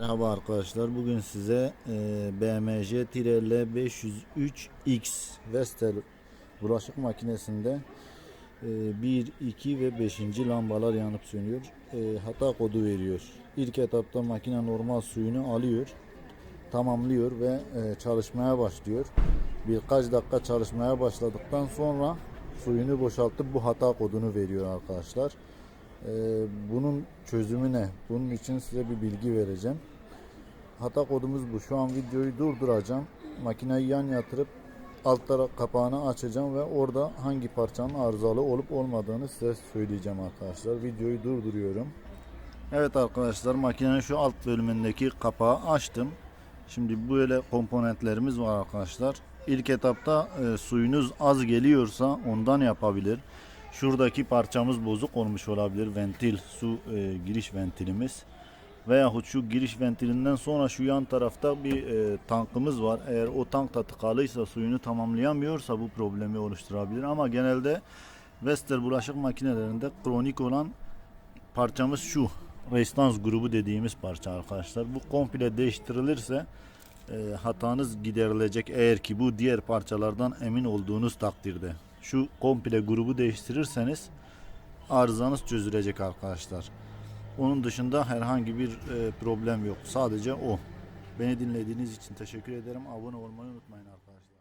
Merhaba arkadaşlar. Bugün size e, BMC Tirel 503X Vestel bulaşık makinesinde e, 1, 2 ve 5. lambalar yanıp sönüyor. E, hata kodu veriyor. İlk etapta makine normal suyunu alıyor, tamamlıyor ve e, çalışmaya başlıyor. Birkaç dakika çalışmaya başladıktan sonra suyunu boşaltıp bu hata kodunu veriyor arkadaşlar. Ee, bunun çözümü ne? Bunun için size bir bilgi vereceğim. Hata kodumuz bu. Şu an videoyu durduracağım. Makineyi yan yatırıp alt taraf kapağını açacağım ve orada hangi parçanın arızalı olup olmadığını size söyleyeceğim arkadaşlar. Videoyu durduruyorum. Evet arkadaşlar makinenin şu alt bölümündeki kapağı açtım. Şimdi böyle komponentlerimiz var arkadaşlar. İlk etapta e, suyunuz az geliyorsa ondan yapabilir. Şuradaki parçamız bozuk olmuş olabilir. Ventil, su e, giriş ventilimiz. Veyahut şu giriş ventilinden sonra şu yan tarafta bir e, tankımız var. Eğer o tank da tıkalıysa suyunu tamamlayamıyorsa bu problemi oluşturabilir. Ama genelde Vestel bulaşık makinelerinde kronik olan parçamız şu. Restans grubu dediğimiz parça arkadaşlar. Bu komple değiştirilirse e, hatanız giderilecek eğer ki bu diğer parçalardan emin olduğunuz takdirde. Şu komple grubu değiştirirseniz arızanız çözülecek arkadaşlar. Onun dışında herhangi bir e, problem yok. Sadece o. Beni dinlediğiniz için teşekkür ederim. Abone olmayı unutmayın arkadaşlar.